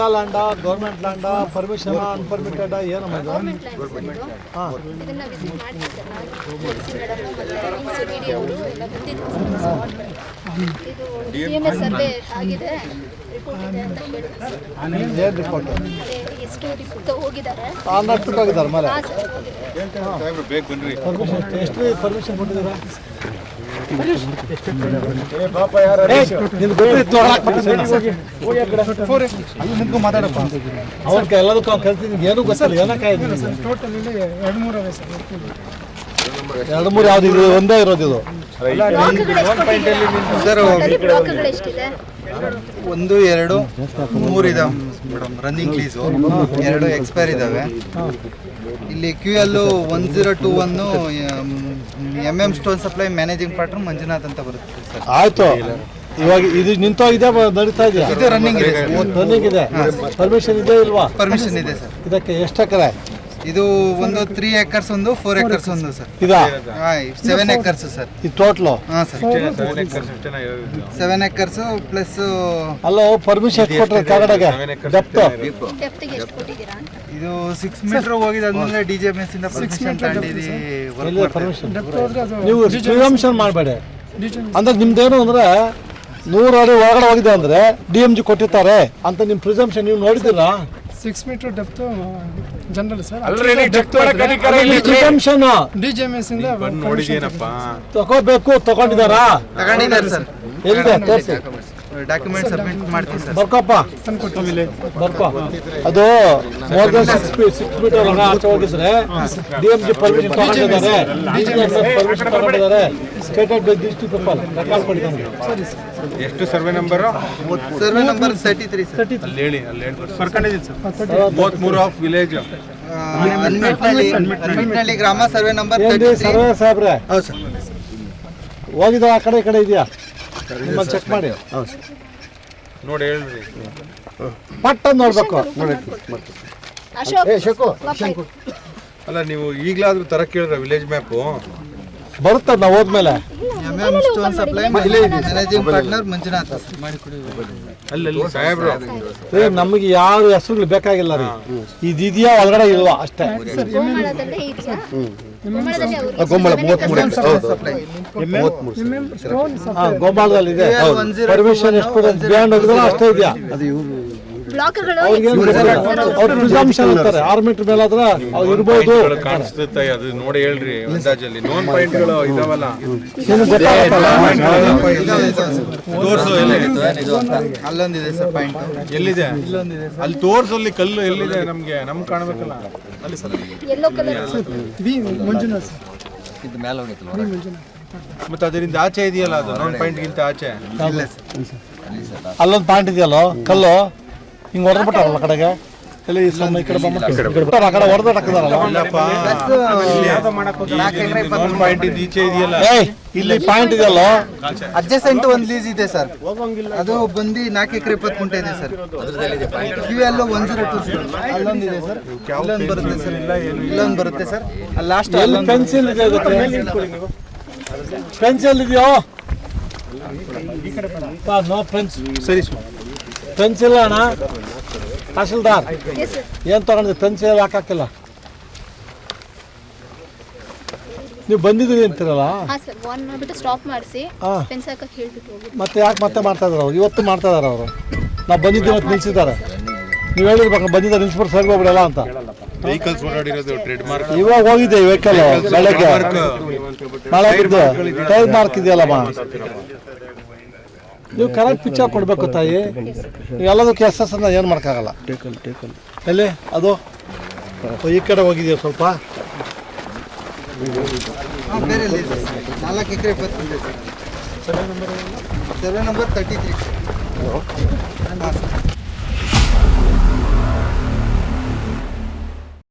Patta land government land permission unpermitted sir ಏನು report ಮೇಲೆ permission ಎಷ್ಟು ಪರ್ಮಿಷನ್ ಕೊಟ್ಟಿದ್ದೀರಾ? ಅವ್ರಿಗೆ ಎಲ್ಲದಕ್ಕೂ ಎರಡು, ಮೂರು ಸರ್ ಮೂರು ಯಾವ್ದು ಒಂದೇ ಇರೋದು ಇದು ಸರ್ ಒಂದು ಎರಡು ಮೂರು ಇದಾವೆ. ಮೇಡಮ್ ರನ್ನಿಂಗ್ ಲೀಸು ಎರಡು ಎಕ್ಸ್ಪೈರ್ ಇದ್ದಾವೆ ಇಲ್ಲಿ Q L one zero two one M M stone supply managing partner Manjunath ಅಂತ ಬರುತ್ತೆ ಸರ್. ಆಯ್ತು. ಇವಾಗ ಇದು ನಿಂತೋಗಿದೆ ನಡೀತಾ ಇದೆಯಾ? ಇದು ರನ್ನಿಂಗ್ ಇದೆ ರನ್ನಿಂಗ್ ಇದೆ. ಪರ್ಮಿಷನ್ ಇದೆ ಇಲ್ವಾ? ಪರ್ಮಿಷನ್ ಇದೆ ಸರ್. ಇದಕ್ಕೆ ಎಷ್ಟು ಎಕರೆ? ಇದು ಒಂದು ತ್ರೀ ಏಕರ್ಸ್ ಒಂದು ಫೋರ್ ಏಕರ್ಸ್ ಒಂದು ಸರ್ ಇದಾ? ಸೆವೆನ್ ಏಕರ್ಸ್ ಸರ್ ಇದು ಟೋಟ್ಲು ಹಾಂ ಸರ್ ಸೆವೆನ್ ಏಕರ್ಸ್ ಪ್ಲಸ್ ಅಲ್ಲೋ ಪರ್ಮಿಷನ್ ಕೊಟ್ಟರೆ ಡೆಪ್ತ್ ಅಂತ? ಇದು ಸಿಕ್ಸ್ ಮೀಟರ್ ಹೋಗಿದೆ ಅಂದ್ರೆ ಡಿ ಜೆ ಮೆಸ್ ಎಸ್ ಇಂದ ಪರ್ಮಿಷನ್ ತಗೊಂಡಿದ್ದೀವಿ ಪರ್ಮಿಷನ್ ನೀವು ಪ್ರಿಸಂಪ್ಷನ್ ಮಾಡಬೇಡಿ. ಅಂದ್ರೆ ನಿಮ್ದೇನು ಅಂದ್ರೆ ನೂರು ಅಡಿ ಒಳಗಡೆ ಹೋಗಿದೆ ಅಂದ್ರೆ ಡಿ ಎಂ ಜಿ ಕೊಟ್ಟಿರ್ತಾರೆ ಅಂತ ನಿಮ್ಮ ಪ್ರಿಸಂಪ್ಷನ್ ನೀವು ನೋಡಿದ್ದೀರಾ? Six meter depth general sir presumption D G M S ಇಂದ ನೋಡಿದೇನಪ್ಪ ತಗೋಬೇಕು ತಗೊಂಡಿದ್ದಾರಾ? ತಗೊಂಡಿದ್ದಾರೆ ಸರ್ ಎಲ್ಲಿದೆ ತೋರಿಸಿ. ಡಾಕ್ಯುಮೆಂಟ್ ಸಬ್ಮಿಟ್ ಮಾಡ್ತೀನಿ ಸರ್. ಬರ್ಕಪ್ಪ. ಬರ್ಕೋ. ಅದು more than six feet six feet ಒಳಗೆ ಆಚೆ ಹೋಗಿದ್ರೆ ಡಿ ಎಂ ಜಿ ಪರ್ಮಿಷನ್ ತಗೊಂಡಿದ್ದಾರೆ. ಪರ್ಮಿಷನ್ ತಗೊಂಡಿದ್ದಾರೆ. Stated by district people record ಕೊಟ್ಟಿದ್ದಾನೆ ಎಷ್ಟು survey number? Survey number thirty three sir ಅಲ್ಲಿ ಹೇಳಿ ಅಲ್ಲಿ ಹೇಳಿ ಬರ್ಕೊಂಡಿದ್ದೀನಿ ಸರ್. ಮೂವತ್ಮೂರು ಆಫ್ ವಿಲೇಜ್ ಗ್ರಾಮ ಸರ್ವೆ ನಂಬರ್ ಸರ್ವೆ ಸಾಹೇಬ್ರೆ? ಹೌದು ಸರ್. ಹೋಗಿದ ಆ ಕಡೆ ಈ ಕಡೆ ಇದೆಯಾ? ನಿಮ್ಮಲ್ಲಿ ಚೆಕ್ ಮಾಡಿ ನೋಡಿ ಹೇಳ್ರಿ. ಪಟ್ಟ ನೋಡ್ಬೇಕು. ಅಶೋಕ್ ವಾಪಸ್. ಅಲ್ಲ ನೀವು ಈಗಲಾದ್ರೂ ತರ ಕೇಳಿದ್ರ ವಿಲೇಜ್ ಮ್ಯಾಪು? ಬರುತ್ತೆ ನಾವು ಹೋದ್ಮೇಲೆ. Stone supply managing partner Manjunath ನಮಗೆ ಯಾರು ಹೆಸರುಗಳು ಬೇಕಾಗಿಲ್ಲ ರೀ. ಇದಿದೆಯಾ ಒಳಗಡೆ ಇಲ್ವಾ ಅಷ್ಟೇ. ಹಾ ಇದೆ ಪರ್ಮಿಷನ್ ಎಷ್ಟು ಬ್ಯಾಂಡ್ ಹೋಗಿದ್ರೆ ಅಷ್ಟೇ ಇದೆಯಾ? ಅದು ಆರು ಮೀಟರ್ ಮೇಲಾದ್ರೆ ಅವ್ರು ಇರ್ಬೋದು. ಕಾಣಿಸ್ತೈತೆ ಅದು ನೋಡಿ ಹೇಳ್ರಿ ಅಂದಾಜಲ್ಲಿ. ನೋನ್ ಪಾಯಿಂಟ್ಗಳು ಇದಾವಲ್ಲ. ತೋರ್ಸು ಅಲ್ಲೊಂದಿದೆ ಸರ್ ಪಾಯಿಂಟ್ ಎಲ್ಲಿದೆ? ಅಲ್ಲಿ ತೋರ್ಸು ಅಲ್ಲಿ ಕಲ್ಲು ಎಲ್ಲಿದೆ ನಮ್ಗೆ? ನಮ್ಗೆ ಕಾಣಬೇಕಲ್ಲ. ಅಲ್ಲಿ ಸರ್. ಮತ್ತೆ ಅದರಿಂದ ಆಚೆ ಇದೆಯಲ್ಲ ಅದು? ನೋನ್ ಪಾಯಿಂಟ್ಗಿಂತ ಆಚೆ. ಅಲ್ಲೊಂದು ಪಾಯಿಂಟ್ ಇದೆಯಲ್ಲ? ಕಲ್ಲು? ಹಿಂಗೆ ಹೊಡೆದ್ಬಿಟ್ಟಾರಲ್ಲ ಬಿಟ್ಟಾರಲ್ಲ ಕಡೆಗೆ? ಇಲ್ಲಿ ಈ ಸಮ ಈ ಕಡೆ ಬಂದ್ಬಿಟ್ಟು ಆ ಕಡೆ ಹೊಡೆದು ಹಾಕಿದಾರಲ್ಲ ನೋನ್ ಪಾಯಿಂಟ್ ಇಂದ ಈಚೆ ಇದೆಯಲ್ಲ? ಏಯ್ ಇಲ್ಲಿ ಪಾಯಿಂಟ್ ಇದೆಯಲ್ಲೋ? ಅಡ್ಜಸೆಂಟ್ ಒಂದು ಲೀಸ್ ಇದೆ ಸರ್. ಅದು ಬಂದು ನಾಲ್ಕು ಎಕರೆ ಇಪ್ಪತ್ತು ಕುಂಟೆ ಇದೆ sir. Q L one zero two sir. ಇಲ್ಲೊಂದು ಬರುತ್ತೆ ಸರ್ ಇಲ್ಲೊಂದು ಬರುತ್ತೆ ಸರ್. ಅಲ್ಲಿ ಲಾಸ್ಟ್ ಪೆನ್ಸಿಲ್ ಇದೆ. ಪೆನ್ಸಿಲ್ ಇದೆಯೋ ಸರಿ ಪೆನ್ಸಿಲ್ ಅಣ್ಣ. ತಹಸೀಲ್ದಾರ್ ಏನು ತಗೊಂಡಿದ್ದೆ ಪೆನ್ಸಿಲ್ ಹಾಕಾಕಿಲ್ಲ ನೀವು ಬಂದಿದ್ದೀರಿ ಅಂತೀರಲ್ಲ? ಹಾ ಸರ್ ಒನ್ ಮಾಡ್ಬಿಟ್ಟು ಸ್ಟಾಪ್ ಮಾಡಿಸಿ ಹಾ. ಪೆನ್ಸ್ ಹಾಕಕ್ಕೆ ಹೇಳ್ಬಿಟ್ಟು ಹೋಗಿ ಮತ್ತೆ ಯಾಕೆ ಮತ್ತೆ ಮಾಡ್ತಾ ಇದಾರೆ ಅವ್ರು? ಇವತ್ತು ಮಾಡ್ತಾ ಇದಾರೆ ಅವರು. ನಾವು ಬಂದಿದ್ದೀವಿ ಅಂತ ನಿಲ್ಸಿದ್ದಾರೆ. ನೀವು ಹೇಳಿರ್ಬೇಕು ಬಂದಿದ್ದಾರೆ ನಿಲ್ಸ್ಬಿಟ್ಟು ಸರಿ ಹೋಗ್ಬಿಡಲ್ಲ ಅಂತ. ವೆಹಿಕಲ್ಸ್ ಓಡಾಡಿರೋದು ಟ್ರೇಡ್ ಮಾರ್ಕ್ ಇವಾಗ ಹೋಗಿದ್ದೆ ವೆಹಿಕಲ್ ಬೆಳಗ್ಗೆ. ಟೈರ್ ಮಾರ್ಕ್ ಇದೆಯಲ್ಲಮ್ಮ. ನೀವು ಕರೆಕ್ಟ್ ಪಿಚ್ಚರ್ ಕೊಡಬೇಕು ತಾಯಿ. ಎಲ್ಲದಕ್ಕೆ ಎಸ್ ಎಸ್ ಏನು ಮಾಡೋಕ್ಕಾಗಲ್ಲ ಎಲ್ಲಿ? ಅದು? ಈ ಕಡೆ ಹೋಗಿದೆಯಾ ಸ್ವಲ್ಪ? ನಾಲ್ಕು ಎಕರೆ ಇಪ್ಪತ್ತು ಕುಂಟೆ sir survey number thirty three